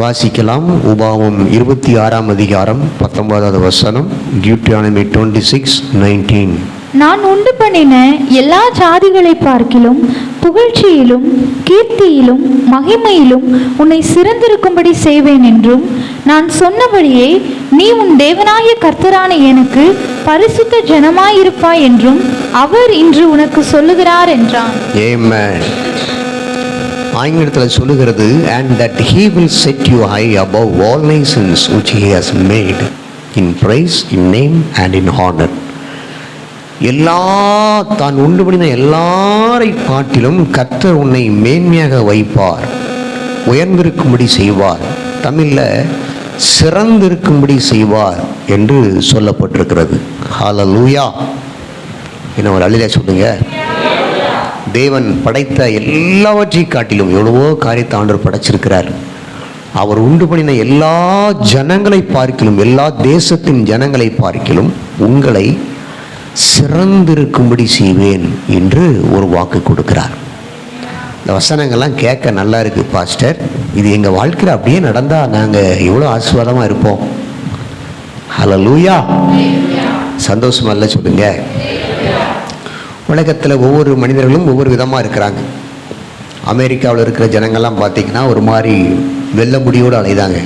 வாசிக்கலாம். உபாவம் இருபத்தி ஆறாம் அதிகாரம் பத்தொன்பதாவது வசனம் டியூட்டியானமி டுவெண்ட்டி சிக்ஸ் நைன்டீன் நான் உண்டு பண்ணின எல்லா ஜாதிகளை பார்க்கிலும் புகழ்ச்சியிலும் கீர்த்தியிலும் மகிமையிலும் உன்னை சிறந்திருக்கும்படி செய்வேன் என்றும் நான் சொன்னபடியே நீ உன் தேவனாய கர்த்தரான எனக்கு பரிசுத்த ஜனமாயிருப்பாய் என்றும் அவர் இன்று உனக்கு சொல்லுகிறார் என்றான். ஏமேன் ஆங்கிலத்தில் சொல்லுகிறது and that he will set you high above all nations which he has made in praise in name and in honor. எல்லா தான் உண்டு பண்ணின எல்லாரை காட்டிலும் கர்த்தர் உன்னை மேன்மையாக வைப்பார் உயர்ந்திருக்கும்படி செய்வார் தமிழில் சிறந்திருக்கும்படி செய்வார் என்று சொல்லப்பட்டிருக்கிறது. ஹalleluya என்ன ஒரு அழில சொல்லுங்கள் தேவன் படைத்த எல்லாவற்றை காட்டிலும் எவ்வளவோ காரியத்தை ஆண்டவர் படைச்சிருக்கிறார். அவர் உண்டு பண்ணின எல்லா ஜனங்களை பார்க்கிலும் எல்லா தேசத்தின் ஜனங்களை பார்க்கிலும் உங்களை சிறந்திருக்கும்படி செய்வேன் என்று ஒரு வாக்கு கொடுக்கிறார். இந்த வசனங்கள்லாம் கேட்க நல்லா இருக்குது பாஸ்டர். இது எங்கள் வாழ்க்கையில் அப்படியே நடந்தால் நாங்கள் எவ்வளோ ஆசீர்வாதமாக இருப்போம். ஹலோ லூயா சந்தோஷமா இல்லை சொல்லுங்கள் உலகத்தில் ஒவ்வொரு மனிதர்களும் ஒவ்வொரு விதமாக இருக்கிறாங்க. அமெரிக்காவில் இருக்கிற ஜனங்கள்லாம் பார்த்திங்கன்னா ஒரு மாதிரி வெள்ளை முடியோடு அலைதாங்க.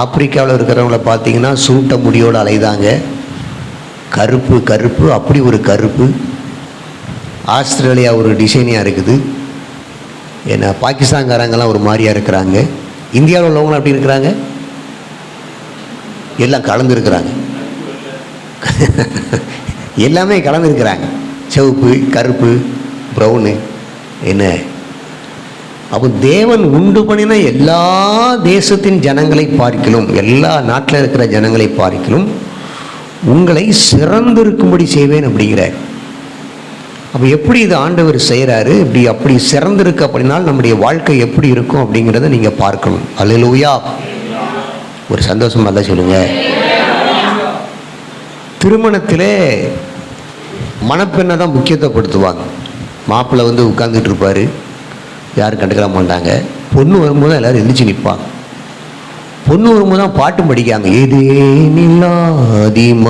ஆப்பிரிக்காவில் இருக்கிறவங்கள பார்த்தீங்கன்னா சுருட்ட முடியோடு அலைதாங்க. கருப்பு கருப்பு அப்படி ஒரு கருப்பு. ஆஸ்திரேலியா ஒரு டிசைனியாக இருக்குது. ஏன்னா பாகிஸ்தான்காரங்கெல்லாம் ஒரு மாதிரியாக இருக்கிறாங்க. இந்தியாவில் உள்ளவங்களும் அப்படி இருக்கிறாங்க. எல்லாம் கலந்துருக்கிறாங்க எல்லாமே கலந்துருக்கிறாங்க. சிவப்பு கருப்பு ப்ரௌனு என்ன? அப்போ தேவன் உண்டு பண்ணின எல்லா தேசத்தின் ஜனங்களை பார்க்கிலும் எல்லா நாட்டில் இருக்கிற ஜனங்களை பார்க்கிலும் உங்களை சிறந்திருக்கும்படி செய்வேன் அப்படிங்கிறார். அப்போ எப்படி இது ஆண்டவர் செய்கிறாரு? இப்படி அப்படி சிறந்திருக்கு அப்படினால் நம்முடைய வாழ்க்கை எப்படி இருக்கும் அப்படிங்கிறத நீங்கள் பார்க்கணும். அல்லேலூயா ஒரு சந்தோஷமாக தான் சொல்லுங்கள் திருமணத்திலே மணப்பெண்ணை தான் முக்கியத்துவப்படுத்துவாங்க. மாப்பிள்ளை வந்து உட்காந்துட்டு இருப்பார். யாரும் கண்டுக்கிற மாட்டாங்க. பொண்ணு வரும்போது தான் எல்லோரும் எந்திரிச்சு நிற்பாங்க பொண்ணு வரும்போது தான் பாட்டு படிக்காங்க. ஏதே நில்லாதிமானம்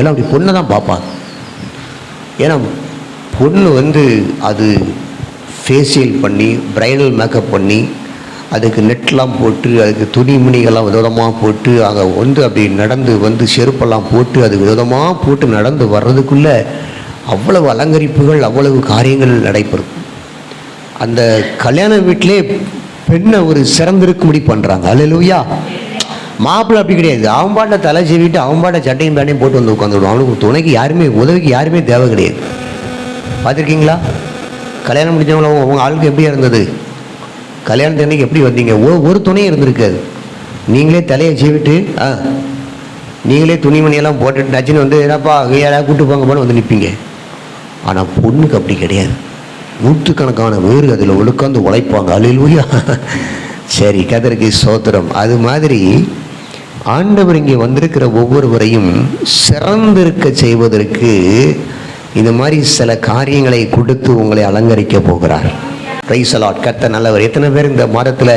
எல்லாம் அப்படி பொண்ணை தான் பார்ப்பாங்க. ஏன்னா பொண்ணு வந்து அது ஃபேஷியல் பண்ணி பிரைடல் மேக்கப் பண்ணி அதுக்கு நெட்லாம் போட்டு அதுக்கு துணி மணிகள்லாம் விதவிதமாக போட்டு அங்கே வந்து அப்படி நடந்து வந்து செருப்பெல்லாம் போட்டு அது விதவிதமாக போட்டு நடந்து வர்றதுக்குள்ளே அவ்வளவு அலங்கரிப்புகள் அவ்வளவு காரியங்கள் நடைபெறும். அந்த கல்யாண வீட்டிலே பெண்ணை ஒரு சிறந்திருக்கும்படி பண்ணுறாங்க அல்லையா மாப்பிள்ளை அப்படி கிடையாது. அவன் பாட்டை தலை சீவிட்டு அவன் பாட்டை சட்டையும் பேண்டையும் போட்டு வந்து உட்காந்துடுவான். அவனுக்கு துணைக்கு யாருமே உதவிக்கு யாருமே தேவை கிடையாது. பார்த்துருக்கீங்களா? கல்யாணம் முடிஞ்சவங்கள உங்கள் ஆளுக்கு எப்படி இருந்தது? கல்யாணத்து அன்னைக்கு எப்படி வந்தீங்க? ஓ ஒரு துணையும் இருந்திருக்காது நீங்களே தலையை சீவிட்டு ஆ நீங்களே துணிமணியெல்லாம் போட்டுட்டு நச்சுன்னு வந்து என்னப்பா யாராவது கூட்டு போங்க போன வந்து நிற்பீங்க ஆனால் பொண்ணுக்கு அப்படி கிடையாது. நூற்றுக்கணக்கான வேறு அதில் உட்காந்து உழைப்பாங்க. அலையிலூயா சரி கதருக்கு சோத்திரம். அது மாதிரி ஆண்டவர் இங்கே வந்திருக்கிற ஒவ்வொருவரையும் சிறந்திருக்க செய்வதற்கு இந்த மாதிரி சில காரியங்களை கொடுத்து உங்களை அலங்கரிக்க போகிறார். ரைசலாட் கத்த நல்லவர். எத்தனை பேர் இந்த மாதத்தில்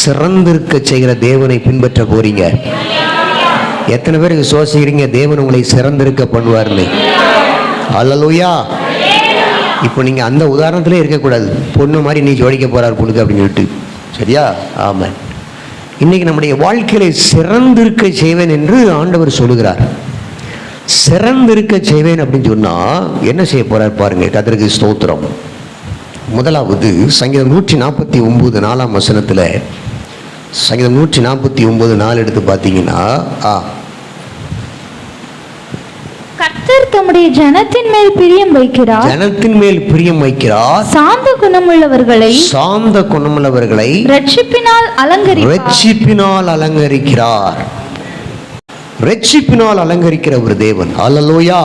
சிறந்திருக்க செய்கிற தேவனை பின்பற்ற போறீங்க? எத்தனை பேருக்கு சோசிக்கிறீங்க தேவன் உங்களை சிறந்திருக்க பண்ணுவார்னு அல்லலுயா இப்போ நீங்கள் அந்த உதாரணத்திலே இருக்கக்கூடாது. பொண்ணு மாதிரி நீ ஜோடிக்க போறார் பொண்ணுக்கு அப்படின்னு சொல்லிட்டு. சரியா? ஆமாம் இன்னைக்கு நம்முடைய வாழ்க்கையில சிறந்திருக்க செய்வேன் என்று ஆண்டவர் சொல்லுகிறார். சிறந்திருக்க செய்வேன் அப்படின்னு சொன்னால் என்ன செய்ய போறார் பாருங்க. கதருக்கு ஸ்தோத்திரம். முதலாவது சங்கீதம் நூற்றி நாற்பத்தி ஒன்பது நாலாம் வசனத்தில் சங்கீதம் நூற்றி நாற்பத்தி ஒன்பது நாள் எடுத்து பார்த்தீங்கன்னா ஆ. கர்த்தர் தம்முடைய ஜனத்தின் மேல் பிரியம் வைக்கிறார். ஜனத்தின் மேல் பிரியம் வைக்கிறார். சாந்த குணமுள்ளவர்களை சாந்த குணமுள்ளவர்களை ரட்சிப்பினால் அலங்கரிப்பார். ரட்சிப்பினால் அலங்கரிக்கிறார். ரட்சிப்பினால் அலங்கரிக்கிற ஒரு தேவன். அல்லலோயா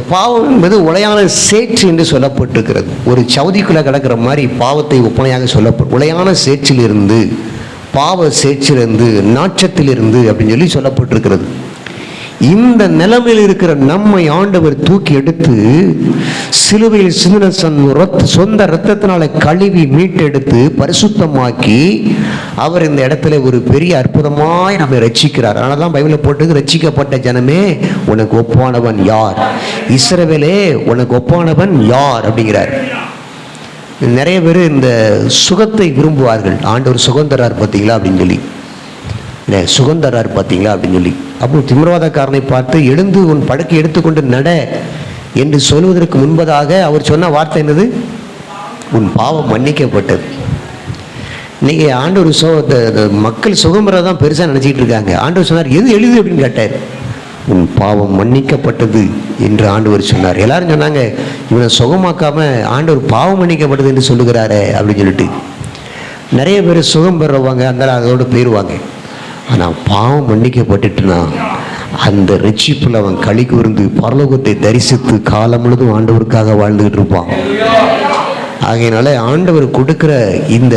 பாவம் என்பது உலையான சேற்று என்று சொல்லப்பட்டிருக்கிறது. ஒரு சவுதிக்குள்ள கிடக்கிற மாதிரி பாவத்தை ஒப்பனையாக சொல்லப்படும் உலையான சேற்றிலிருந்து பாவ சேற்றிலிருந்து நாற்றத்திலிருந்து அப்படின்னு சொல்லி சொல்லப்பட்டிருக்கிறது. இந்த நிலைமையில் இருக்கிற நம்மை ஆண்டவர் தூக்கி எடுத்து சிலுவையில் சிந்தின சொந்த ரத்தத்தினால கழுவி மீட்டெடுத்து பரிசுத்தமாக்கி அவர் இந்த இடத்துல ஒரு பெரிய அற்புதமாய் நம்மை ரட்சிக்கிறார் அதனால தான் பைபிளில் போட்டு ரட்சிக்கப்பட்ட ஜனமே உனக்கு ஒப்பானவன் யார்? இஸ்ரவேலே உனக்கு ஒப்பானவன் யார்? அப்படிங்கிறார். நிறைய பேர் இந்த சுகத்தை விரும்புவார்கள். ஆண்டவர் சுகந்தரார் பார்த்தீங்களா அப்படின்னு சொல்லி. சுகந்தரார் பார்த்தீங்களா அப்படின்னு சொல்லி. அப்போ திமிரவாதக்காரனை பார்த்து எழுந்து உன் படுக்கை எடுத்துக்கொண்டு நட என்று சொல்வதற்கு முன்பதாக அவர் சொன்ன வார்த்தை என்னது? உன் பாவம் மன்னிக்கப்பட்டது. இன்றைக்கி ஆண்டவர் சோ மக்கள் சுகம் தான் பெருசாக நினச்சிக்கிட்டு இருக்காங்க. ஆண்டவர் சொன்னார் எது எழுது அப்படின்னு கேட்டார். உன் பாவம் மன்னிக்கப்பட்டது என்று ஆண்டவர் சொன்னார். எல்லாரும் சொன்னாங்க இவனை சுகமாக்காம ஆண்டவர் பாவம் மன்னிக்கப்பட்டது என்று சொல்லுகிறாரே அப்படின்னு சொல்லிட்டு. நிறைய பேர் சுகம் பெறுவாங்க அந்த அதோடு போயிடுவாங்க ஆனால் பாவம் மன்னிக்கப்பட்டுட்டுனா? அந்த ரட்சிப்பில் அவன் களி கூர்ந்து பரலோகத்தை தரிசித்து காலம் முழுதும் ஆண்டவருக்காக வாழ்ந்துகிட்டு இருப்பான். ஆகையினால ஆண்டவர் கொடுக்கிற இந்த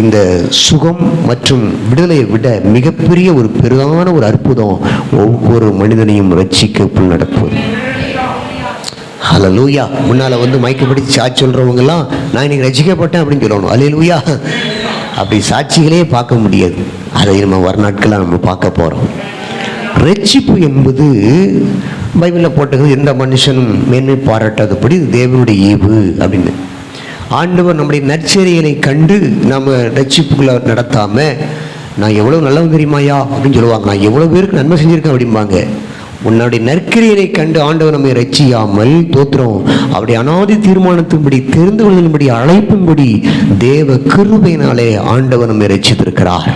இந்த சுகம் மற்றும் விடுதலையை விட மிகப்பெரிய ஒரு பெரிதான ஒரு அற்புதம் ஒவ்வொரு மனிதனையும் ரட்சிக்கப்புள் நடப்பது. லூயா முன்னால் வந்து மயக்கப்படி சாட்சி சொல்கிறவங்கெல்லாம் நான் இன்னைக்கு ரசிக்கப்பட்டேன் அப்படின்னு சொல்லணும். அல்லேலூயா அப்படி சாட்சிகளே பார்க்க முடியாது. அதை நம்ம வர நாட்களில் நம்ம பார்க்க போகிறோம் ரட்சிப்பு என்பது பைபிளில் போட்டது எந்த மனுஷனும் மேன்மை பாராட்டாதபடி தேவனுடைய ஈவு அப்படின்னு. ஆண்டவர் நம்முடைய நற்செயலை கண்டு நம்ம ரட்சிப்புகளை நடத்தாமல் நான் எவ்வளோ நல்லவன் தெரியுமாயா அப்படின்னு சொல்லுவாங்க. நான் எவ்வளோ பேருக்கு நன்மை செஞ்சுருக்கேன் அப்படிம்பாங்க. உன்னுடைய நற்கிரியலை கண்டு ஆண்டவர் நம்மை ரச்சியாமல் தோத்திரம் அவருடைய அனாதி தீர்மானத்தின்படி தெரிந்து கொள்ளும்படி அழைப்பின்படி தேவ கிருபையினாலே ஆண்டவர் நம்மை ரச்சித்திருக்கிறார்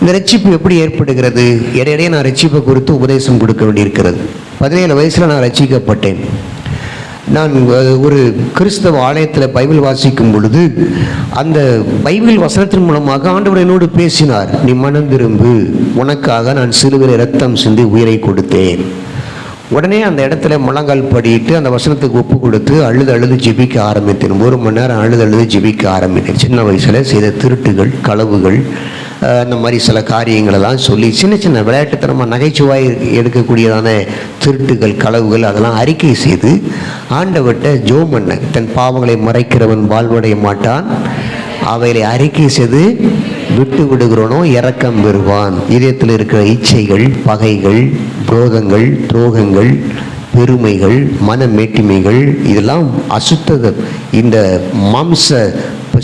இந்த ரட்சிப்பு எப்படி ஏற்படுகிறது? இடையிடையே நான் ரட்சிப்பை குறித்து உபதேசம் கொடுக்க வேண்டியிருக்கிறது. பதினேழு வயசுல நான் ரட்சிக்கப்பட்டேன் நான் ஒரு கிறிஸ்தவ ஆலயத்தில் பைபிள் வாசிக்கும் பொழுது அந்த பைபிள் வசனத்தின் மூலமாக ஆண்டவர் என்னோடு பேசினார். நீ மனம் திரும்பு உனக்காக நான் சிலுவையில் ரத்தம் சிந்தி உயிரை கொடுத்தேன். உடனே அந்த இடத்துல முழங்கால் படிட்டு அந்த வசனத்துக்கு ஒப்பு கொடுத்து அழுது அழுது ஜெபிக்க ஆரம்பித்தேன். ஒரு மணி நேரம் அழுது அழுது ஜெபிக்க ஆரம்பித்தேன். சின்ன வயசில் செய்த திருட்டுகள் களவுகள் அந்த மாதிரி சில காரியங்களெல்லாம் சொல்லி சின்ன சின்ன விளையாட்டுத்தனமாக நகைச்சுவாய் எடுக்கக்கூடியதான திருட்டுகள் களவுகள் அதெல்லாம் அறிக்கை செய்து ஆண்டவட்ட ஜோம் பண்ண தன் பாவங்களை மறைக்கிறவன் வாழ்வடைய மாட்டான். அவைகளை அறிக்கை செய்து விட்டு விடுகிறோனோ இறக்கம் பெறுவான். இதயத்தில் இருக்கிற இச்சைகள் பகைகள் புரோதங்கள் துரோகங்கள் பெருமைகள் மன மேட்டிமைகள் இதெல்லாம் அசுத்தத இந்த மாம்ச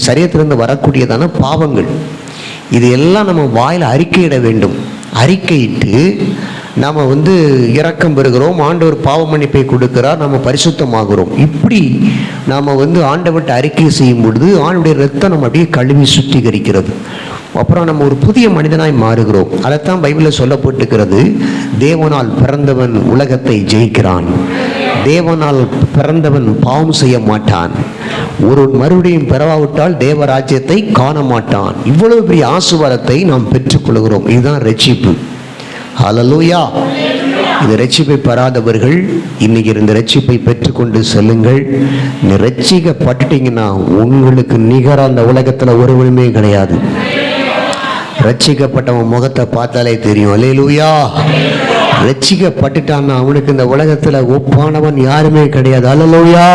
சரீரத்திலிருந்து வரக்கூடியதான பாவங்கள். இது எல்லாம் நம்ம வாயில் அறிக்கையிட வேண்டும். அறிக்கையிட்டு நாம் வந்து இரக்கம் பெறுகிறோம் ஆண்டவர் பாவ மன்னிப்பை கொடுக்கிறார் நம்ம பரிசுத்தமாகிறோம். இப்படி நாம் வந்து ஆண்டவர்கிட்ட அறிக்கை செய்யும் பொழுது ஆண்டுடைய ரத்தம் நம்ம அப்படியே கழுவி சுத்திகரிக்கிறது. அப்புறம் நம்ம ஒரு புதிய மனிதனாய் மாறுகிறோம். அதைத்தான் பைபிளில் சொல்லப்பட்டிருக்கிறது. தேவனால் பிறந்தவன் உலகத்தை ஜெயிக்கிறான். தேவனால் பிறந்தவன் பாவம் செய்ய மாட்டான். ஒரு மறுபடியும் பெறவாவிட்டால் தேவராஜ்யத்தை காண மாட்டான் இவ்வளவு பெரிய ஆசுவாரத்தை நாம் பெற்றுக்கொள்கிறோம். இதுதான் ரட்சிப்பு. அலலூயா இந்த ரட்சிப்பை பெறாதவர்கள் இன்னைக்கு இந்த ரட்சிப்பை பெற்றுக்கொண்டு செல்லுங்கள். இந்த ரட்சிக்கப்பட்டுட்டீங்கன்னா உங்களுக்கு நிகர அந்த உலகத்தில் ஒருவனுமே கிடையாது. ரட்சிக்கப்பட்டவன் முகத்தை பார்த்தாலே தெரியும். அல்லேலூயா ரட்சிக்கப்பட்டுட்டான்னா அவனுக்கு இந்த உலகத்துல ஒப்பானவன் யாருமே கிடையாது. அல்லலோயா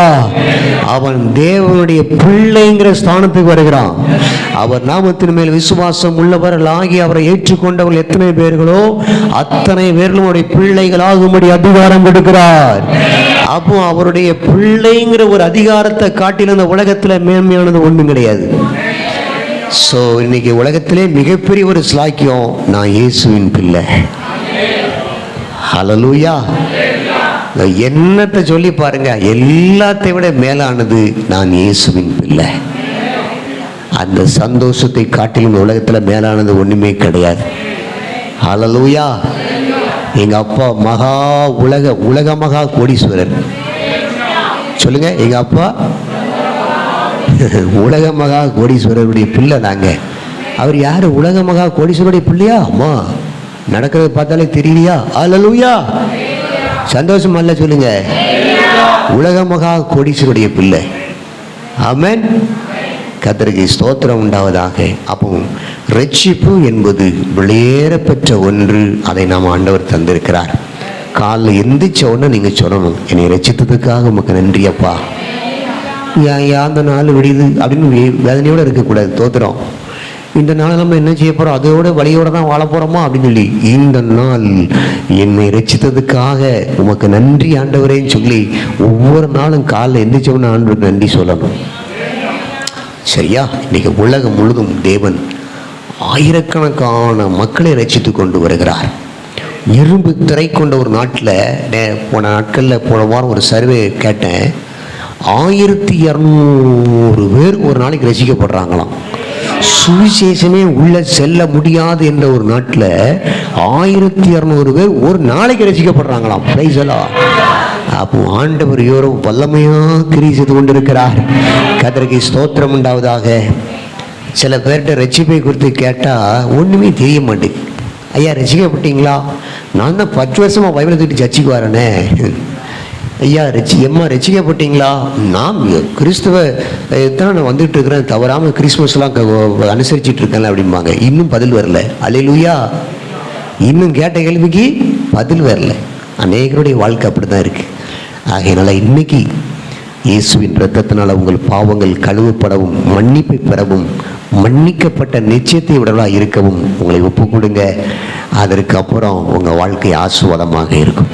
அவன் தேவனுடைய பிள்ளைங்கிற ஸ்தானத்துக்கு வருகிறான். அவர் நாமத்தின் மேல் விசுவாசம் உள்ளவர்கள் ஆகி அவரை ஏற்றுக்கொண்டவர்கள் எத்தனை பேர்களோ அத்தனை பேர்களும் அவருடைய பிள்ளைகள் ஆகும்படி அதிகாரம் கொடுக்கிறார். அப்போ அவருடைய பிள்ளைங்கிற ஒரு அதிகாரத்தை காட்டிலும் இந்த உலகத்துல மேன்மையானது ஒண்ணும் கிடையாது. ஸோ இன்னைக்கு உலகத்திலே மிகப்பெரிய ஒரு ஸ்லாக்கியம் நான் இயேசுவின் பிள்ளை. ஹலலூயா என்னத்தை சொல்லி பாருங்க எல்லாத்தை விட மேலானது நான் இயேசுவின் பிள்ளை. அந்த சந்தோஷத்தை காட்டிலும் இந்த உலகத்தில் மேலானது ஒன்றுமே கிடையாது. ஹலலூயா எங்கள் அப்பா மகா உலக உலக மகா கோடீஸ்வரர். சொல்லுங்க எங்கள் அப்பா உலக மகா கோடீஸ்வரருடைய பிள்ளை நாங்கள் அவர் யாரு உலக மகா கோடீஸ்வரருடைய பிள்ளையா? அம்மா. நடக்கிறத பார்த்தாலே தெரியலையா? அல்லலுயா சந்தோஷம் அல்ல சொல்லுங்க. உலக மகா கோடீஸ்வருடைய பிள்ளை. ஆமென். கத்தருக்கு ஸ்தோத்திரம் உண்டாவதாக. அப்போ ரட்சிப்பு என்பது வெளியேற பெற்ற ஒன்று அதை நாம் ஆண்டவர் தந்திருக்கிறார். காலைல எந்திரிச்ச உடனே நீங்கள் சொல்லணும். என்னை ரட்சித்ததுக்காக உமக்கு நன்றி அப்பா. ஏன் அந்த நாள் விடியுது அப்படின்னு வேதனையோடு இருக்கக்கூடாது. தோத்துறோம் இந்த நாளை நம்ம என்ன செய்ய போகிறோம் அதோட வழியோட தான் வாழ போகிறோமா அப்படின்னு சொல்லி இந்த நாள் என்னை ரசித்ததுக்காக உமக்கு நன்றி ஆண்டவரேன்னு சொல்லி ஒவ்வொரு நாளும் காலைல எந்திரிச்சவன ஆண்டவருக்கு நன்றி சொல்லணும். சரியா? இன்னைக்கு உலகம் முழுதும் தேவன் ஆயிரக்கணக்கான மக்களை ரசித்து கொண்டு வருகிறார். இரும்பு திரை கொண்ட ஒரு நாட்டில் போன நாட்களில் போன வாரம் ஒரு சர்வே கேட்டேன். ஆயிரத்தி இரநூறு பேர் ஒரு நாளைக்கு ரசிக்கப்படுறாங்களாம் சுவிசேஷமே உள்ள செல்ல முடியாது என்ற ஒரு நாட்டில் ஆயிரத்தி இரநூறு பேர் ஒரு நாளைக்கு ரசிக்கப்படுறாங்களாம். பிரைஸ் அப்போ ஆண்டவர் யோரோ வல்லமையாக கிரியை செய்து கொண்டிருக்கிறார். கதற்கு ஸ்தோத்திரம் உண்டாவதாக. சில பேர்கிட்ட ரசிப்பை குறித்து கேட்டால் ஒன்றுமே தெரிய மாட்டேங்குது. ஐயா ரசிக்கப்பட்டீங்களா? நான் தான் பத்து வருஷமாக பைபிளை தூக்கி வரேனே. ஐயா ரசி எம்மா ரசிக்கப்பட்டீங்களா நான் கிறிஸ்துவ தான் நான் வந்துட்டு இருக்கிறேன் தவறாமல் கிறிஸ்மஸ்லாம் அனுசரிச்சுட்டு இருக்கேன் அப்படிம்பாங்க. இன்னும் பதில் வரல. அலையிலுயா இன்னும் கேட்ட கேள்விக்கு பதில் வரல. அநேகருடைய வாழ்க்கை அப்படி தான் இருக்கு. ஆகையினால இன்னைக்கு இயேசுவின் ரத்தத்தினால் உங்கள் பாவங்கள் கழுவப்படவும் மன்னிப்பை பெறவும் மன்னிக்கப்பட்ட நிச்சயத்தை விடலாக இருக்கவும் உங்களை ஒப்பு கொடுங்க அதற்கு அப்புறம் உங்கள் வாழ்க்கை ஆசுவாதமாக இருக்கும்.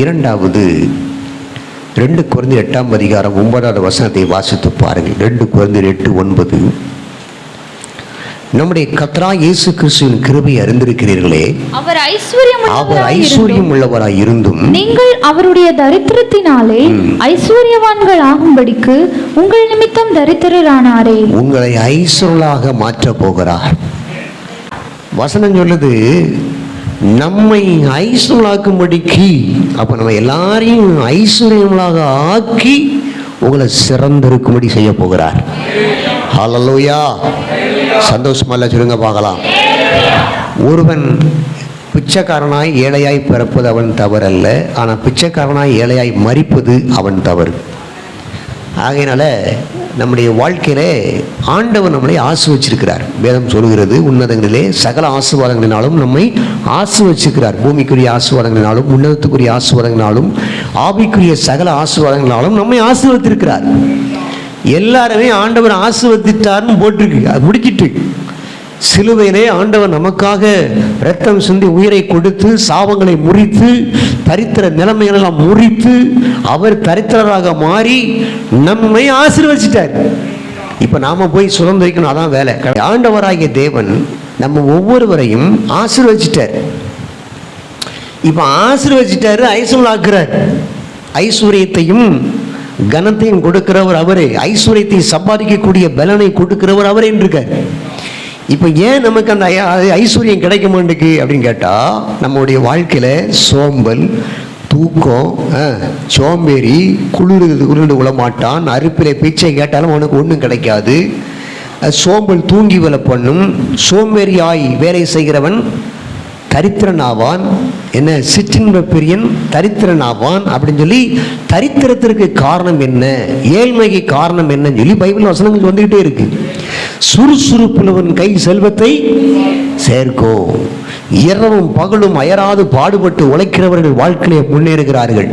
இரண்டாவது ரெண்டு குறைந்த எட்டாம் அதிகாரம் ஒன்பதாவது வசனத்தை வாசித்து பாருங்கள். ரெண்டு குறைந்த எட்டு ஒன்பது. நம்முடைய கத்ரா இயேசு கிறிஸ்துவின் கிருபை அறிந்திருக்கிறீர்களே. அவர் ஐஸ்வர்யம் அவர் ஐஸ்வர்யம் உள்ளவராய் இருந்தும் நீங்கள் அவருடைய தரித்திரத்தினாலே ஐஸ்வர்யவான்கள் ஆகும்படிக்கு உங்கள் நிமித்தம் தரித்திரரானாரே. உங்களை ஐஸ்வரலாக மாற்றப் போகிறார். வசனம் சொல்லுது நம்மை ஐஸ்வரலாக்கும்படிக்கு அப்போ நம்ம எல்லாரையும் ஐஸ்வர்யங்களாக ஆக்கி உங்களை சிறந்திருக்கும்படி செய்ய போகிறார். ஹalleluya. சந்தோஷமா இல்லை சொல்லுங்க பார்க்கலாம். ஒருவன் பிச்சைக்காரனாய் ஏழையாய் பிறப்பது அவன் தவறல்ல ஆனால் பிச்சைக்காரனாய் ஏழையாய் மறிப்பது அவன் தவறு. ஆகையினால நம்முடைய வாழ்க்கையிலே ஆண்டவர் நம்மளை ஆசுவச்சிருக்கிறார் வேதம் சொல்கிறது உன்னதங்களிலே சகல ஆசீர்வாதங்களினாலும் நம்மை ஆசுவச்சிருக்கிறார் பூமிக்குரிய ஆசுவாதங்களினாலும் உன்னதத்துக்குரிய ஆசுவாதங்களினாலும் ஆவிக்குரிய சகல ஆசீர்வாதங்களினாலும் நம்மை ஆசுவத்திருக்கிறார் எல்லாருமே ஆண்டவர் ஆசீர்வதித்தார்னு போட்டிருக்கு அது முடிச்சிட்டு. சிலுவையிலே ஆண்டவர் நமக்காக ரத்தம் சிந்தி உயிரை கொடுத்து சாபங்களை முறித்து தரித்திர நிலைமைகளெல்லாம் முறித்து அவர் தரித்திரராக மாறி நம்மை ஆசீர்வச்சிட்டார். இப்போ நாம போய் சுதந்திரிக்கணும் அதான் வேலை. ஆண்டவராகிய தேவன் நம்ம ஒவ்வொருவரையும் ஆசீர்வச்சிட்டார். இப்போ ஆசீர்வதிச்சிட்டாரு ஐஸ்வர்யாக்குறார் ஐஸ்வர்யத்தையும் கனத்தையும் கொடுக்கிறவர் அவரே. ஐஸ்வர்யத்தை சம்பாதிக்கக்கூடிய பலனை கொடுக்கிறவர் அவரே இருக்கார் இப்போ ஏன் நமக்கு அந்த ஐஸ்வர்யம் கிடைக்க மாட்டேங்குது அப்படின்னு கேட்டால் நம்மளுடைய வாழ்க்கையில் சோம்பல் தூக்கம் ஆ, சோம்பேறி குளிர் குளிர்ந்து விழமாட்டான் அறுப்பில் பிச்சை கேட்டாலும் அவனுக்கு ஒன்றும் கிடைக்காது. சோம்பல் தூங்கி வேலை பண்ணும் சோம்பேறியாய் வேலை செய்கிறவன் தரித்திரன் ஆவான் என்ன சிற்றின்ப பிரியன் தரித்திரன் ஆவான் அப்படின்னு சொல்லி தரித்திரத்திற்கு காரணம் என்ன ஏழ்மைக்கு காரணம் என்னன்னு சொல்லி பைபிள் வசனங்கள் வந்துக்கிட்டே இருக்கு. சுறுசுறுப்புள்ளவன் கை செல்வத்தை சேர்க்கோ. இரவும் பகலும் அயராது பாடுபட்டு உழைக்கிறவர்கள் வாழ்க்கையிலே முன்னேறுகிறார்கள்.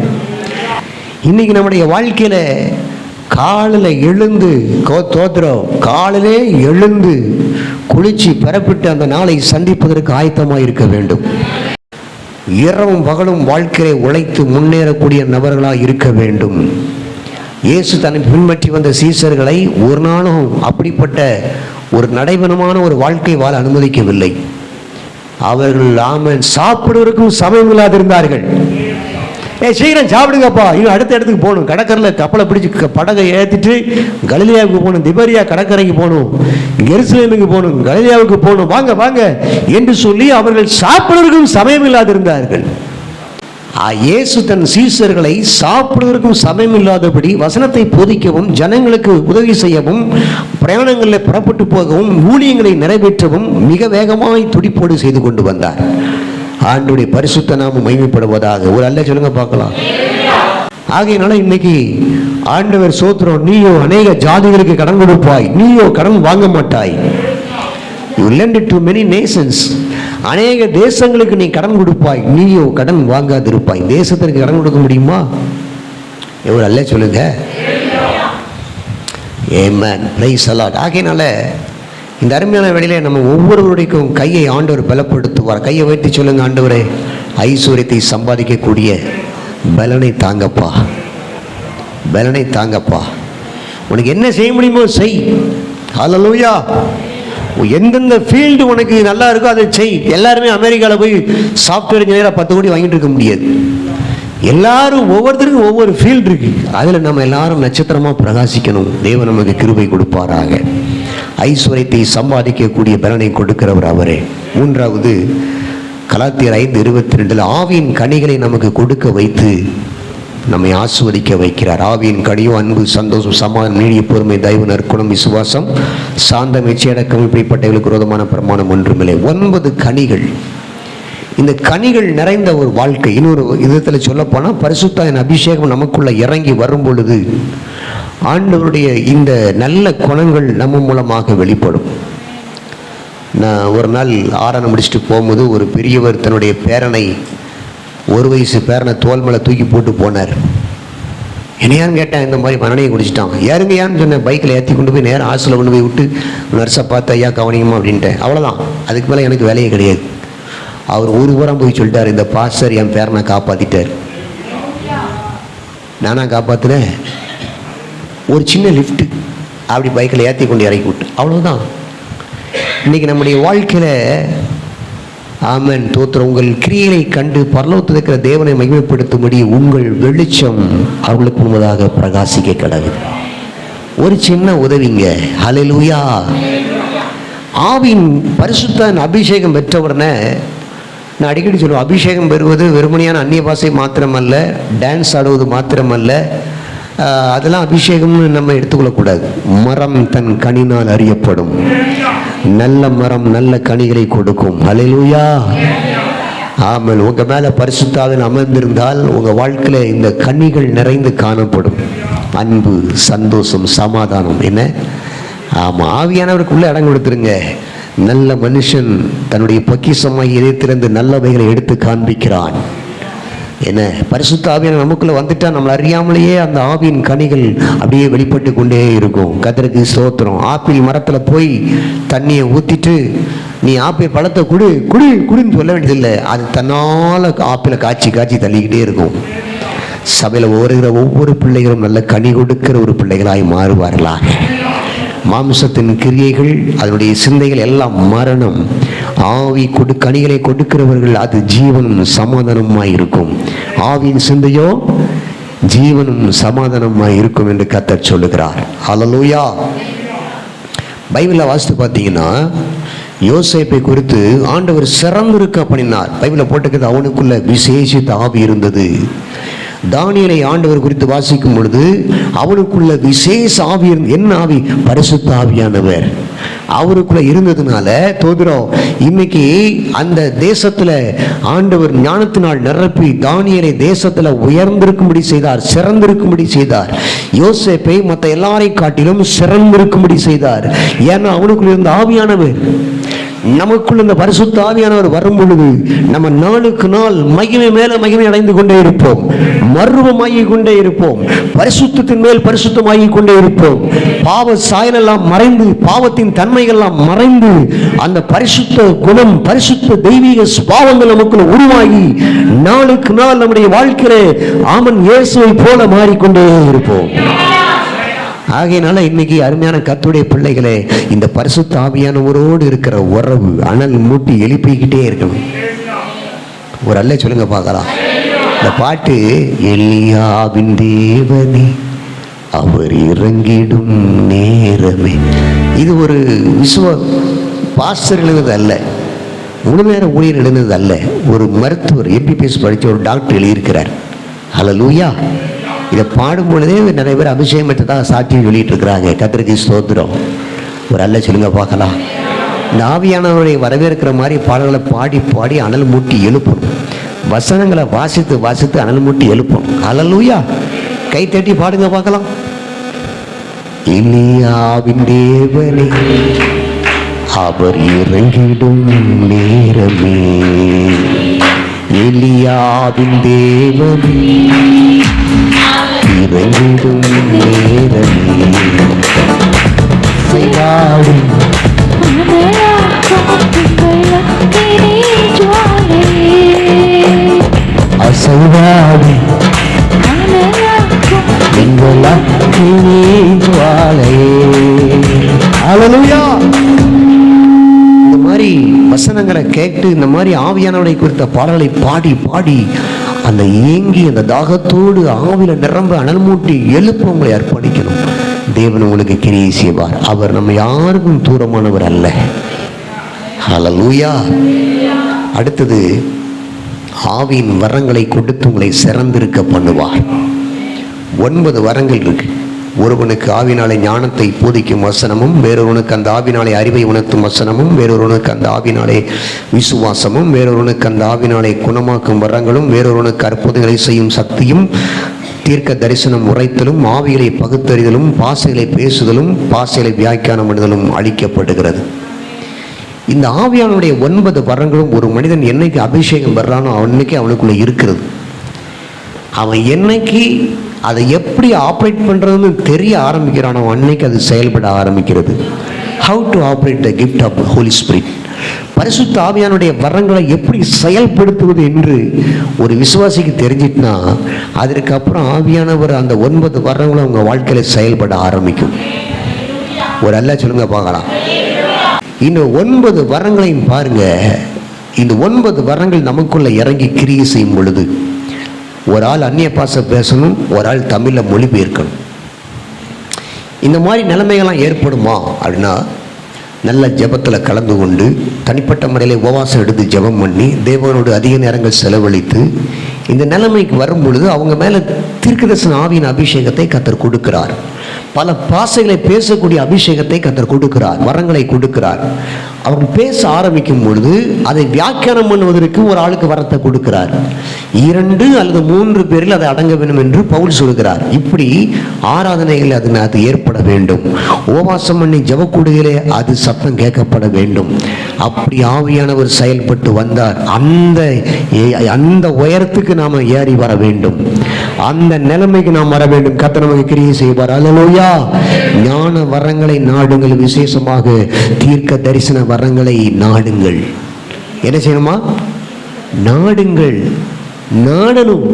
இன்னைக்கு நம்முடைய வாழ்க்கையில காலில் எழுந்து கோ தோத்திரம் காலையிலே எழுந்து குளிச்சு பெறப்பட்டு அந்த நாளை சந்திப்பதற்கு ஆயத்தமாக இருக்க வேண்டும். இரவும் பகலும் வாழ்க்கையை உழைத்து முன்னேறக்கூடிய நபர்களாக இருக்க வேண்டும். இயேசு தன்னை பின்பற்றி வந்த சீசர்களை ஒரு நாளும் அப்படிப்பட்ட ஒரு நடைபெணமான ஒரு வாழ்க்கை வாழ அனுமதிக்கவில்லை. அவர்கள் ஆமன். சாப்பிடுவதற்கும் சமயம் இல்லாதிருந்தார்கள். ஏ சீக்கிரம் சாப்பிடுங்கப்பா. இன்னும் அடுத்த இடத்துக்கு போகணும். கடற்கரையில் கப்பலை பிடிச்சி படகை ஏற்றிட்டு கலிலியாவுக்கு போகணும். திபரியா கடற்கரைக்கு போகணும். எருசலேமுக்கு போகணும். கலிலியாவுக்கு போகணும். வாங்க வாங்க. என்று சொல்லி அவர்கள் சாப்பிடுவதற்கும் சமயம் இல்லாதிருந்தார்கள் ஆ, இயேசு தன் சீசர்களை சாப்பிடுவதற்கும் சமயம் இல்லாதபடி வசனத்தை போதிக்கவும் ஜனங்களுக்கு உதவி செய்யவும் பிரயாணங்களில் புறப்பட்டு போகவும் ஊழியங்களை நிறைவேற்றவும் மிக வேகமாய் துடிப்போடு செய்து கொண்டு வந்தார். ஆண்டுடைய பரிசுத்த நாம மகிமைப்படுவதாக. ஒரு அல்ல சொல்லுங்க பார்க்கலாம். ஆகையினால இன்னைக்கு ஆண்டவர் சோத்திரம் நீயோ அநேக ஜாதிகளுக்கு கடன் கொடுப்பாய். நீயோ கடன் வாங்க மாட்டாய். You lend it to many அநேக தேசங்களுக்கு நீ கடன் கொடுப்பாய். நீயோ கடன் வாங்காதிருப்பாய். தேசத்திற்கு கடன் கொடுக்க முடியுமா? எவ்வளோ அல்ல சொல்லுங்க. ஏமேன் பிரைஸ் அலாட் ஆகையினால இந்த அருமையான வேளையில நம்ம ஒவ்வொருவருடையும் கையை ஆண்டவர் பலப்படுத்துவார். கையை வைத்து சொல்லுங்க ஆண்டவரே ஐஸ்வர்யத்தை சம்பாதிக்கக்கூடிய பலனை தாங்கப்பா. பலனை தாங்கப்பா. உனக்கு என்ன செய்ய முடியுமோ செய். ஹalleluya எந்தெந்த ஃபீல்டு உனக்கு நல்லா இருக்கோ அதை செய். எல்லாருமே அமெரிக்காவில் போய் சாஃப்ட்வேர் இன்ஜினியராக பத்து கோடி வாங்கிட்டு இருக்க முடியாது. எல்லாரும் ஒவ்வொருத்தருக்கும் ஒவ்வொரு ஃபீல்டு இருக்கு. அதில் நம்ம எல்லாரும் நட்சத்திரமாக பிரகாசிக்கணும். தேவன் நமக்கு கிருபை கொடுப்பாராக. ஐஸ்வர்யத்தை சம்பாதிக்கக்கூடிய பலனை கொடுக்கிறவர் அவரே. மூன்றாவது கலாத்தியர் ஐந்து இருபத்தி ரெண்டில் ஆவியின் கனிகளை நமக்கு கொடுக்க வைத்து நம்மை ஆஸ்வதிக்க வைக்கிறார். ஆவியின் கனியும் அன்பு சந்தோஷம் சமாதானம் நீடிய பொறுமை தயவு நற்குணம் விசுவாசம் சாந்தம் எச்சையடக்கம் இப்படிப்பட்டவர்களுக்கு விரோதமான பிரமாணம் ஒன்றுமில்லை. ஒன்பது கனிகள். இந்த கனிகள் நிறைந்த ஒரு வாழ்க்கை. இன்னொரு விதத்தில் சொல்லப்போனால் பரிசுத்தாயின் அபிஷேகம் நமக்குள்ளே இறங்கி வரும் பொழுது ஆண்டவருடைய இந்த நல்ல குணங்கள் நம்ம மூலமாக வெளிப்படும். நான் ஒரு நாள் ஆரணம் முடிச்சுட்டு போகும்போது ஒரு பெரியவர் தன்னுடைய பேரனை ஒரு வயசு பேரனை தோல் மேலே தூக்கி போட்டு போனார். என்னையான்னு கேட்டேன் இந்த மாதிரி மரணையை குடிச்சிட்டான் யாருங்க யாருங்கயான்னு சொன்னேன் பைக்கில் ஏற்றி கொண்டு போய் நேரம் ஹாஸ்டலில் கொண்டு போய் விட்டு நர்ஸை பார்த்து ஐயா கவனிக்குமா அப்படின்ட்டேன். அவ்வளோதான் அதுக்கு மேலே எனக்கு வேலையே கிடையாது. அவர் ஒரு ஊரம் போய் சொல்லிட்டார் இந்த பாஸ்டர் என் பேரனை காப்பாற்றிட்டார் நானாக காப்பாற்றுனேன் ஒரு சின்ன லிஃப்ட்டு அப்படி பைக்கில் ஏற்றி கொண்டு இறக்கி விட்டு. அவ்வளோதான் இன்னைக்கு நம்முடைய வாழ்க்கையில் ஆமன் தோத்துற உங்கள் கிரியலை கண்டு பரலோகத்தில் இருக்கிற தேவனை மகிமைப்படுத்தும்படி உங்கள் வெளிச்சம் அவர்களுக்கு முழுவதாக பிரகாசிக்க கிடக்குது ஒரு சின்ன உதவிங்க ஹalleluya ஆவின் பரிசுத்தன் அபிஷேகம் பெற்றவுடனே நான் அடிக்கடி சொல்லுவேன் அபிஷேகம் பெறுவது வெறுமனையான அந்நிய பாசை மாத்திரமல்ல டான்ஸ் ஆடுவது மாத்திரமல்ல அதெல்லாம் அபிஷேகம்னு நம்ம எடுத்துக்கொள்ளக்கூடாது மரம் தன் கனினால் அறியப்படும். நல்ல மரம் நல்ல கனிகளை கொடுக்கும். ஹalleluya. ஆமல் உங்க மேல பரிசுத்தாவில் அமர்ந்திருந்தால் உங்க வாழ்க்கையில இந்த கனிகள் நிறைந்து காணப்படும். அன்பு சந்தோஷம் சமாதானம். என்ன? ஆமா ஆவியானவருக்குள்ள இடம் கொடுத்துருங்க. நல்ல மனுஷன் தன்னுடைய பொக்கிசமாக இதை திறந்து நல்லவைகளை எடுத்து காண்பிக்கிறான். என்ன? பரிசுத்த ஆவியான நமக்குள்ள வந்துட்டா நம்மளை அறியாமலேயே அந்த ஆவியின் கனிகள் அப்படியே வெளிப்பட்டு கொண்டே இருக்கும். கத்தருக்கு சோத்திரம் ஆப்பிள் மரத்தில் போய் தண்ணியை ஊற்றிட்டு நீ ஆப்பிள் பழத்தை குடு குடி குடின்னு சொல்ல வேண்டியதில்லை. அது தன்னால் ஆப்பிளை காய்ச்சி காய்ச்சி தள்ளிக்கிட்டே இருக்கும். சபையில் ஓடுகிற ஒவ்வொரு பிள்ளைகளும் நல்ல கனி கொடுக்கிற ஒரு பிள்ளைகளாய் மாறுவார்களாக. மாம்சத்தின் கிரியைகள் அதனுடைய சிந்தைகள் எல்லாம் மரணம். ஆவி கொடு கனிகளை கொடுக்கிறவர்கள் அது ஜீவனும் சமாதானமாய் இருக்கும். ஆவியின் சிந்தையோ ஜீவனும் சமாதானமாய் இருக்கும் என்று கத்தர் சொல்லுகிறார். அலலூயா பைபிளில் வாசித்து பார்த்தீங்கன்னா யோசேப்பை குறித்து ஆண்டவர் சிறந்திருக்க பண்ணினார். பைபிளில் போட்டுக்கிறது அவனுக்குள்ள விசேஷித்த ஆவி இருந்தது. தானியலை ஆண்டவர் குறித்து வாசிக்கும் பொழுது அவனுக்குள்ள விசேஷ ஆவி என்ன ஆவி? பரிசுத்த ஆவியானவர். அவருக்குள்ள இருந்ததுனால தோதுரோ இன்னைக்கு அந்த தேசத்துல ஆண்டவர் ஞானத்தினால் நிரப்பி தானியலை தேசத்துல உயர்ந்திருக்கும்படி செய்தார் சிறந்திருக்கும்படி செய்தார். யோசேப்பை மற்ற எல்லாரை காட்டிலும் சிறந்திருக்கும்படி செய்தார். ஏன்னா அவனுக்குள்ள இருந்த ஆவியானவர். நமக்குள்ள இந்த பரிசுத்த ஆவியானவர் வரும் பொழுது நம்ம நாளுக்கு நாள் மகிமை மேல மகிமை அடைந்து கொண்டே இருப்போம். மர்வமாகி கொண்டே இருப்போம். பரிசுத்தத்தின் மேல் பரிசுத்தமாகி கொண்டே இருப்போம். பாவ சாயலெல்லாம் மறைந்து பாவத்தின் தன்மைகள்லாம் மறைந்து அந்த பரிசுத்த குணம் பரிசுத்த தெய்வீக சுபாவங்கள் நமக்குள்ள உருவாகி நாளுக்கு நாள் நம்முடைய வாழ்க்கையிலே ஆமன் இயேசுவை போல மாறிக்கொண்டே இருப்போம். ஆகையினால இன்னைக்கு அருமையான கத்துடைய பிள்ளைகளே இந்த பரிசுத்த ஆவியானவரோடு இருக்கிற உறவு அனல் மூட்டி எழுப்பிக்கிட்டே இருக்கணும். ஒரு அல்ல சொல்லுங்க பார்க்கலாம். இந்த பாட்டு எலியாவின் தேவனே அவர் இறங்கிடும் நேரமே. இது ஒரு விசுவ பாஸ்டர் எழுதுனது அல்ல. முழு நேர ஊழியர் எழுதுனது அல்ல. ஒரு மருத்துவர் எம்பிபிஎஸ் படித்த ஒரு டாக்டர் எழுதியிருக்கிறார். லூயா இதை பாடும் பொழுதே நிறைய பேர் அபிஷேகம் பெற்றதாக சாட்சியம் சொல்லிட்டு இருக்கிறாங்க கத்திரிக்கு ஸ்தோத்திரம். ஒரு அல்ல சொல்லுங்க பார்க்கலாம். இந்த ஆவியானவரை வரவேற்கிற மாதிரி பாடல்களை பாடி பாடி அனல் மூட்டி எழுப்பணும். வசனங்களை வாசித்து வாசித்து அனல் மூட்டி எழுப்பணும். அலலூயா கை தட்டி பாடுங்க பார்க்கலாம். எலியாவின் தேவனே அவர் இறங்கிடும் நேரமே. எலியாவின் தேவனே இறங்கிடும் நேரமே செய்வாடும் எங்கள் ஜுவாலையே மாதிரி வசனங்களை கேட்டு இந்த மாதிரி ஆவியானவரை குறித்த பாடலை பாடி பாடி அந்த ஏங்கி அந்த தாகத்தோடு ஆவில நிரம்ப அனல் மூட்டி எழுப்ப உங்களை அர்ப்பணிக்கணும். தேவன் உங்களுக்கு கிரியை செய்வார். அவர் நம்ம யாருக்கும் தூரமானவர் அல்ல. ஹலலூயா அடுத்தது ஆவியின் வரங்களை கொடுத்து உங்களை சிறந்திருக்க பண்ணுவார். ஒன்பது வரங்கள் இருக்கு. ஒருவனுக்கு ஆவினாலே ஞானத்தை போதிக்கும் வசனமும் வேறொருவனுக்கு அந்த ஆவினாலே அறிவை உணர்த்தும் வசனமும் வேறொருவனுக்கு அந்த ஆவினாலே விசுவாசமும் வேறொருவனுக்கு அந்த ஆவினாலே குணமாக்கும் வரங்களும் வேறொருவனுக்கு அற்புதங்களை செய்யும் சக்தியும் தீர்க்க தரிசனம் உரைத்தலும் ஆவிகளை பகுத்தறிதலும் பாசைகளை பேசுதலும் பாசைகளை வியாக்கியானம் பண்ணுதலும் அளிக்கப்படுகிறது. இந்த ஆவியானுடைய ஒன்பது வரங்களும் ஒரு மனிதன் என்னைக்கு அபிஷேகம் வர்றானோ அன்னைக்கு அவனுக்குள்ளே இருக்கிறது. அவன் என்னைக்கு அதை எப்படி ஆப்ரேட் பண்ணுறதுன்னு தெரிய ஆரம்பிக்கிறானோ அன்னைக்கு அது செயல்பட ஆரம்பிக்கிறது. How to operate the gift of holy spirit பரிசுத்த ஆவியானுடைய வரங்களை எப்படி செயல்படுத்துவது என்று ஒரு விசுவாசிக்கு தெரிஞ்சிட்டுனா அதற்கப்புறம் ஆவியானவர் அந்த ஒன்பது வரங்களும் அவங்க வாழ்க்கையில் செயல்பட ஆரம்பிக்கும். ஒரு அல்ல சொல்லுங்க பார்க்கலாம். இந்த ஒன்பது வரங்களையும் பாருங்க. இந்த ஒன்பது வரங்கள் நமக்குள்ள இறங்கி கிரியை செய்யும் பொழுது ஒரு ஆள் அந்நிய பாசம் பேசணும் ஒரு ஆள் தமிழில் மொழிபெயர்க்கணும். இந்த மாதிரி நிலைமைகள்லாம் ஏற்படுமா அப்படின்னா நல்ல ஜெபத்தில் கலந்து கொண்டு தனிப்பட்ட முறையில் உபவாசம் எடுத்து ஜெபம் பண்ணி தேவனோடு அதிக நேரங்கள் செலவழித்து இந்த நிலைமைக்கு வரும் பொழுது அவங்க மேலே தீர்க்கதர்சன ஆவியின் அபிஷேகத்தை கத்தர் கொடுக்கிறார். பல பாசைகளை பேசக்கூடிய அபிஷேகத்தை கத்தர் கொடுக்கிறார் வரங்களை கொடுக்கிறார். அவர்கள் பேச ஆரம்பிக்கும் பொழுது அதை வியாக்கியானம் பண்ணுவதற்கு ஒரு ஆளுக்கு வரத்தை கொடுக்கிறார். இரண்டு அல்லது மூன்று பேரில் அதை அடங்க வேண்டும் என்று பவுல் சொல்கிறார். இப்படி ஆராதனைகள் அது அது ஏற்பட வேண்டும். ஓவாசம் பண்ணி ஜபக்கூடுகளே அது சத்தம் கேட்கப்பட வேண்டும். அப்படி ஆவியானவர் செயல்பட்டு வந்தார். அந்த அந்த உயரத்துக்கு நாம் ஏறி வர வேண்டும். அந்த நிலைமைக்கு நாம் வர வேண்டும். கத்த நமக்கு கிரியை செய்வார். அல்லேலூயா ஞான வரங்களை நாடுங்கள். விசேஷமாக தீர்க்க தரிசன வரங்களை நாடுங்கள். என்ன செய்யணுமா? நாடுங்கள். நாடணும்.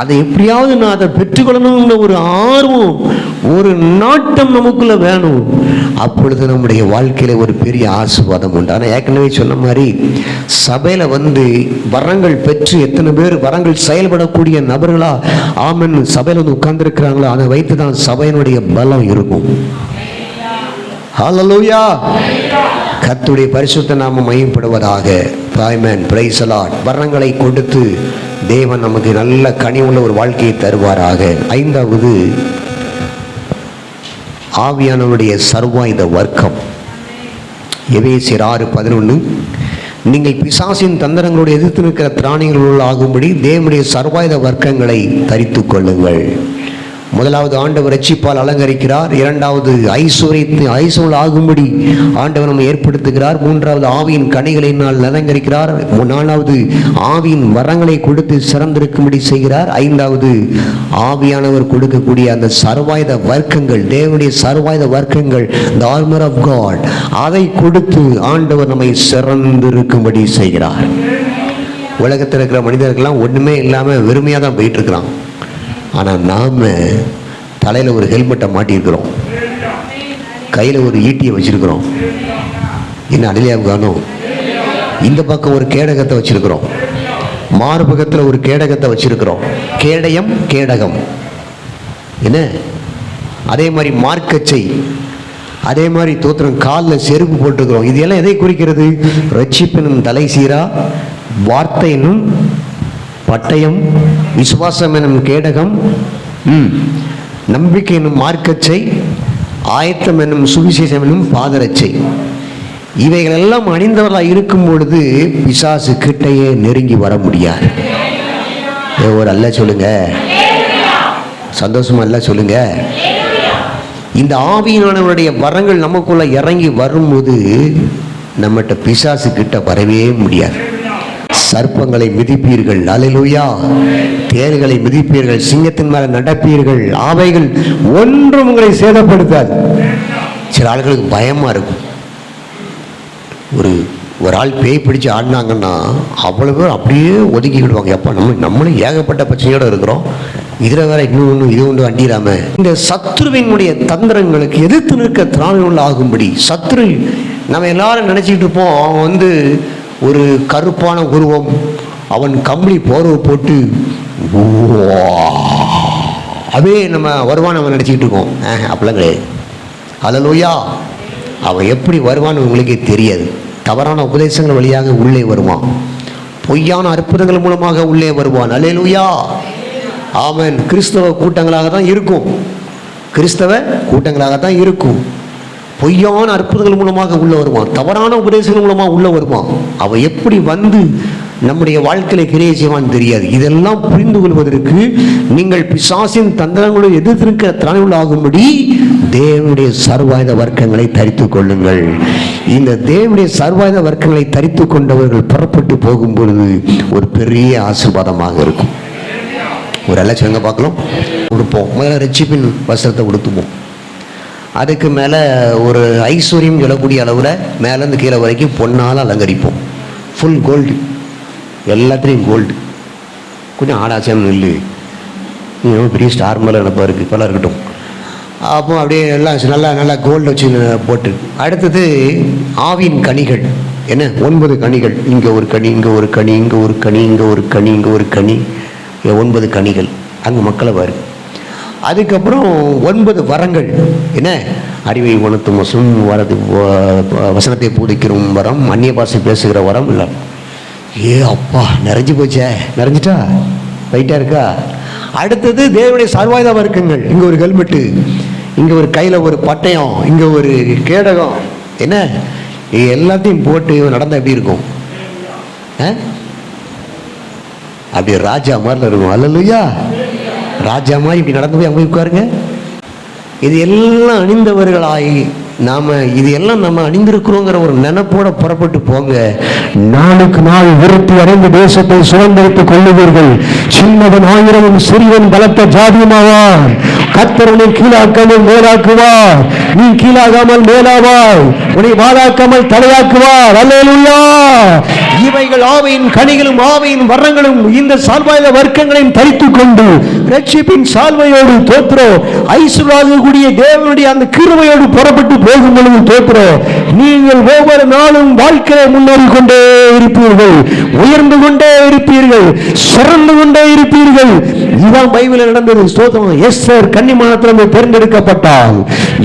அதை எப்படியாவது நான் அதை பெற்றுக்கொள்ளணும்னு ஒரு ஆர்வம் ஒரு நாட்டம் நமக்குள்ள வேணும். அப்பொழுது நம்முடைய வாழ்க்கையில ஒரு பெரிய ஆசீர்வாதம் உண்டு. ஆனால் ஏற்கனவே சொன்ன மாதிரி சபையில வந்து வரங்கள் பெற்று எத்தனை பேர் வரங்கள் செயல்படக்கூடிய நபர்களா? ஆமன். சபையில வந்து உட்கார்ந்துருக்கிறாங்களோ? அதை வைத்து தான் சபையினுடைய பலம் இருக்கும். ஹalleluya கத்துடைய பரிசுத்த நாம மையப்படுவதாக. தாய்மேன் பிரைசலாட் வரங்களை கொடுத்து தேவன் நமக்கு நல்ல கனிவுள்ள ஒரு வாழ்க்கையை தருவாராக. ஐந்தாவது ஆவியானவருடைய சர்வாயுத வர்க்கம். எவேசியர் ஆறு பதினொன்று நீங்கள் பிசாசின் தந்திரங்களோடு எதிர்த்து நிற்கிற பிராணிகளுள் ஆகும்படி தேவனுடைய சர்வாயுத வர்க்கங்களை தரித்து கொள்ளுங்கள். முதலாவது ஆண்டவர் ரட்சிப்பால் அலங்கரிக்கிறார். இரண்டாவது ஐஸ்வர்யத்தை ஐசோல் ஆகும்படி ஆண்டவர் நம்ம ஏற்படுத்துகிறார். மூன்றாவது ஆவியின் கனிகளினால் அலங்கரிக்கிறார். நாலாவது ஆவியின் வரங்களை கொடுத்து சிறந்திருக்கும்படி செய்கிறார். ஐந்தாவது ஆவியானவர் கொடுக்கக்கூடிய அந்த சர்வாயுத வர்க்கங்கள் தேவனுடைய சர்வாயுத வர்க்கங்கள் த ஆர்மர் ஆஃப் காட் அதை கொடுத்து ஆண்டவர் நம்மை சிறந்திருக்கும்படி செய்கிறார். உலகத்தில் இருக்கிற மனிதர்கள்லாம் ஒன்றுமே இல்லாமல் வெறுமையாக தான் போயிட்டு இருக்கிறான் ஆனால் நாம் தலையில் ஒரு ஹெல்மெட்டை மாட்டியிருக்கிறோம். கையில் ஒரு ஈட்டியை வச்சுருக்கிறோம். என்ன அடிலையாக இந்த பக்கம் ஒரு கேடகத்தை வச்சுருக்கிறோம். மார்பகத்தில் ஒரு கேடகத்தை வச்சுருக்கிறோம். கேடயம் கேடகம். என்ன? அதே மாதிரி மார்க்கச்சை அதே மாதிரி தோத்திரம் காலில் செருப்பு போட்டுக்கிறோம் இது எல்லாம் எதை குறிக்கிறது? ரட்சிப்பினும் தலை சீரா வார்த்தையினும் பட்டயம் விசுவாசம் எனும் கேடகம் ம், நம்பிக்கை எனும் மார்க்கச்சை ஆயத்தம் என்னும் சுவிசேஷம் எனும் பாதரச்சை. இவைகள் எல்லாம் அணிந்தவர்களாக இருக்கும் பொழுது பிசாசு கிட்டையே நெருங்கி வர முடியாது. ஒரு அல்ல சொல்லுங்க. சந்தோஷமா அல்ல சொல்லுங்க. இந்த ஆவியினானவருடைய வரங்கள் நமக்குள்ள இறங்கி வரும்போது நம்மகிட்ட பிசாசு கிட்ட வரவே முடியாது. சர்ப்பங்களை மிதிப்பீர்கள். அலையிலுயா தேர்களை மிதிப்பீர்கள். சிங்கத்தின் மேல நடப்பீர்கள். ஆவைகள் ஒன்றும் உங்களை சேதப்படுத்தாது. சில ஆளுகளுக்கு பயமா இருக்கும். ஒரு ஒரு ஆள் பேய் பிடிச்சு ஆடினாங்கன்னா அவ்வளோ பேர் அப்படியே ஒதுக்கிக்கிடுவாங்க. எப்போ நம்ம நம்மளும் ஏகப்பட்ட பிரச்சனையோட இருக்கிறோம். இதில் வேற இன்னும் ஒன்று இது ஒன்று அண்டிராம. இந்த சத்ருவினுடைய தந்திரங்களுக்கு எதிர்த்து நிற்க திராவிட ஆகும்படி சத்ரு நம்ம எல்லாரும் நினச்சிக்கிட்டு இருப்போம். அவன் வந்து ஒரு கருப்பான உருவம். அவன் கம்பளி போர்வை போட்டு அதே நம்ம வருவான் அவன் நினச்சிக்கிட்டு இருக்கோம். ஆஹ், அப்படிலாம் கிடையாது. அலலோயா அவன் எப்படி வருவான்னு உங்களுக்கே தெரியாது. தவறான உபதேசங்கள் வழியாக உள்ளே வருவான். பொய்யான அற்புதங்கள் மூலமாக உள்ளே வருவான். அலேலுயா அவன் கிறிஸ்தவ கூட்டங்களாக தான் இருக்கும். கிறிஸ்தவ கூட்டங்களாக தான் இருக்கும். பொய்யான அற்புதங்கள் மூலமாக உள்ள வருவான் தவறான உபதேசங்கள் மூலமாக உள்ள வருவான் அவன் எப்படி வந்து நம்முடைய வாழ்க்கையில கிரியை செய்வான்னு தெரியாது. இதெல்லாம் புரிந்து கொள்வதற்கு நீங்கள் பிசாசின் தந்திரங்களை எதிர்த்திருக்கிற திறனுள்ள ஆகும்படி தேவனுடைய சர்வாயுத வர்க்கங்களை தரித்துக் கொள்ளுங்கள். இந்த தேவனுடைய சர்வாயுத வர்க்கங்களை தரித்து கொண்டவர்கள் புறப்பட்டு போகும் பொழுது ஒரு பெரிய ஆசீர்வாதமாக இருக்கும். ஒரு எல்லாம் சொல்லுங்க பார்க்கலாம். கொடுப்போம். முதல்ல ரச்சிப்பின் வஸ்திரத்தை கொடுத்துப்போம். அதுக்கு மேலே ஒரு ஐஸ்வர்யம் சொல்லக்கூடிய அளவில் மேலேருந்து கீழே வரைக்கும் பொன்னால் அலங்கரிப்போம். ஃபுல் கோல்டு எல்லாத்துலேயும் கோல்டு கொஞ்சம் ஆடாசியம் இல்லை இன்னும் ரொம்ப பெரிய ஸ்டார் மேலே நினப்பா இருக்குது இப்போலாம் இருக்கட்டும். அப்போ அப்படியே எல்லாம் நல்லா நல்லா கோல்டு வச்சு போட்டு. அடுத்தது ஆவின் கனிகள். என்ன? ஒன்பது கனிகள். இங்கே ஒரு கனி இங்கே ஒரு கனி இங்கே ஒரு கனி இங்கே ஒரு கனி இங்கே ஒரு கனி. ஒன்பது கனிகள். அங்கே மக்களை பாரு. அதுக்கப்புறம் ஒன்பது வரங்கள். என்ன? அறிவை உணர்த்தும் வசம் வரது வசனத்தை பூதிக்கிறோம் வரம் அந்நிய பாஷை பேசுகிற வரம் இல்லை. ஏ அப்பா நிறைஞ்சு போச்சே. நிறைஞ்சிட்டா? ரைட்டாக இருக்கா? அடுத்தது தேவனுடைய சர்வாயுத வர்க்கங்கள் இங்கே ஒரு ஹெல்மெட்டு இங்கே ஒரு கையில் ஒரு பட்டயம் இங்கே ஒரு கேடகம். என்ன? இது எல்லாத்தையும் போட்டு நடந்தால் எப்படி இருக்கும்? ஆ? அப்படி ராஜா மாதிரில இருக்கும். அல்லையா ராஜா மாதிரி இப்படி நடந்து போய் அங்கே உட்காருங்க. இது எல்லாம் அணிந்தவர்களாகி நாம இது எல்லாம் நம்ம அணிந்திருக்கிறோங்கிற ஒரு நினைப்போட புறப்பட்டு போங்க. நாளுக்கு நாள் விருத்தி அடைந்து தேசத்தை சுதந்திரித்துக் கொள்ளுவீர்கள். சின்னவன் ஆயிரமும் சிறியவன் பலத்த ஜாதியுமாவான் கத்தரனை கீழாக்காமல் மேலாக்குவார். நீ கீழாகாமல் மேலாவாய். உன்னை வாழாக்காமல் தலையாக்குவார். அல்லேலூயா. இவைகள் ஆவையின் கனிகளும் ஆவையின் வரங்களும் இந்த சால்வாயுத வர்க்கங்களையும் தரித்து கொண்டு ரட்சிப்பின் சால்வையோடு தோற்றுறோம் ஐஸ்வராகக்கூடிய தேவனுடைய அந்த கிருபையோடு புறப்பட்டு போகும் பொழுது தோற்றுறோம் நீங்கள் ஒவ்வொரு நாளும் வாழ்க்கையை முன்னேறி கொண்டே இருப்பீர்கள். உயர்ந்து கொண்டே இருப்பீர்கள். சிறந்து கொண்டே இருப்பீர்கள். இதுதான் பைபிளில் நடந்தது. ஸ்தோத்திரம். எஸ்தர் கன்னிமானத்திலிருந்து தேர்ந்தெடுக்கப்பட்டான்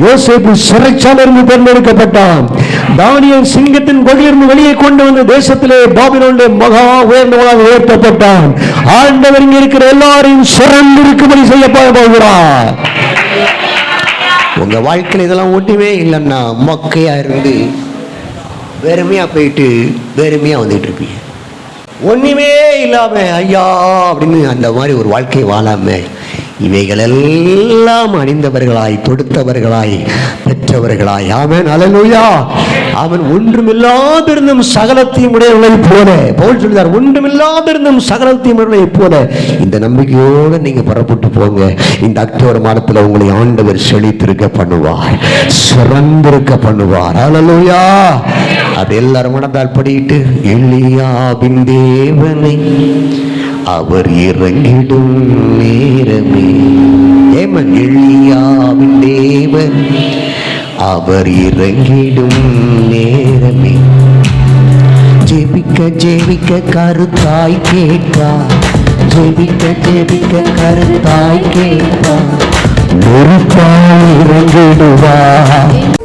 யோசேப்பு சிறைச்சாலிருந்து தேர்ந்தெடுக்கப்பட்டான் தானியல் சிங்கத்தின் கொடியிலிருந்து வெளியே கொண்டு வந்த தேசத்திலே பாபிலோனுடைய மகா உயர்ந்தவனாக உயர்த்தப்பட்டான். ஆண்டவர் இங்க இருக்கிற எல்லாரையும் சிறந்து இருக்கும்படி செய்ய போகிறார். உங்க வாழ்க்கையில் இதெல்லாம் ஒன்றுமே இல்லைன்னா மொக்கையா இருந்து வெறுமையா போயிட்டு வெறுமையா வந்துட்டு இருப்பீங்க. ஒண்ணுமே இல்லாம ஐயா அப்படின்னு அந்த மாதிரி ஒரு வாழ்க்கையை வாழாம இவைகள் எல்லாம் அணிந்தவர்களாய் தொடுத்தவர்களாய் பெற்றவர்களாய். ஆமன் அலலுயா அவன் ஒன்றுமில்லாதிருந்தும் சகலத்தையும் உடையவர்களை போல. போல் சொல்கிறார் ஒன்றுமில்லாதிருந்தும் சகலத்தையும் உடையவர்களை போல. இந்த நம்பிக்கையோடு நீங்க புறப்பட்டு போங்க. இந்த அக்டோபர் மாதத்துல உங்களை ஆண்டவர் செழித்திருக்க பண்ணுவார் சிறந்திருக்க பண்ணுவார். அலலுயா அது எல்லாரும் மனதால் படிட்டு எளியாவின் தேவனை அவர் இறங்கிடும் நேரமே. ஏமன் எளியாவின் தேவன் அவர் இறங்கிடும் நேரமே. ஜெபிக்க ஜெபிக்க கருத்தாய் கேட்பார். ஜெபிக்க ஜெபிக்க கருத்தாய் கேட்பார். நெருப்பாய் இறங்கிடுவார்.